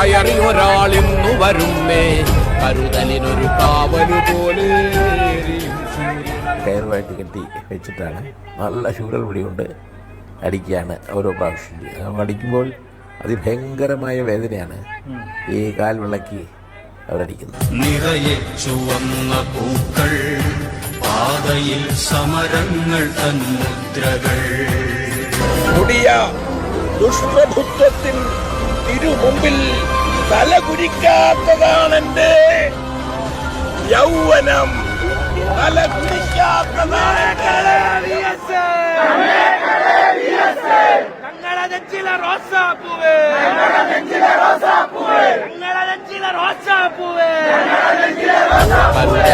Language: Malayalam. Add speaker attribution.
Speaker 1: കയറി ഒരാളിന്നു വരുമേ. കരുതലിനൊരു കാവലു പോലെ
Speaker 2: കയറുമായിട്ട് കെട്ടി വെച്ചിട്ടാണ് നല്ല ശൂരൽ പിടികൊണ്ട് അടിക്കുകയാണ് ഓരോ പ്രാവശ്യം. ചെയ്യുന്നത് അടിക്കുമ്പോൾ അതിഭയങ്കരമായ വേദനയാണ്. ഈ കാൽ വിളക്കി അവരടിക്കുന്നത്
Speaker 3: നിറയെ ചുവന്ന പൂക്കൾ പാതയിൽ സമരങ്ങൾ തൻ മുദ്രകൾ
Speaker 4: ദുഷ്പ്രഭുത്വത്തിൻ തിരുമുമ്പിൽ തലകുനിക്കാത്തതാണെന്റെ യൗവനം. തലകുനിക്കാത്തതാണ്
Speaker 5: ഞങ്ങളെ നെഞ്ചിലെ റോസാപ്പൂവേ ഞങ്ങളെ നെഞ്ചിലെ റോസാപ്പൂവേ. ഞങ്ങളെ നെഞ്ചിലെ റോസാപ്പൂവേ.
Speaker 1: കരുതലിനൊരു കാവലു പോലെ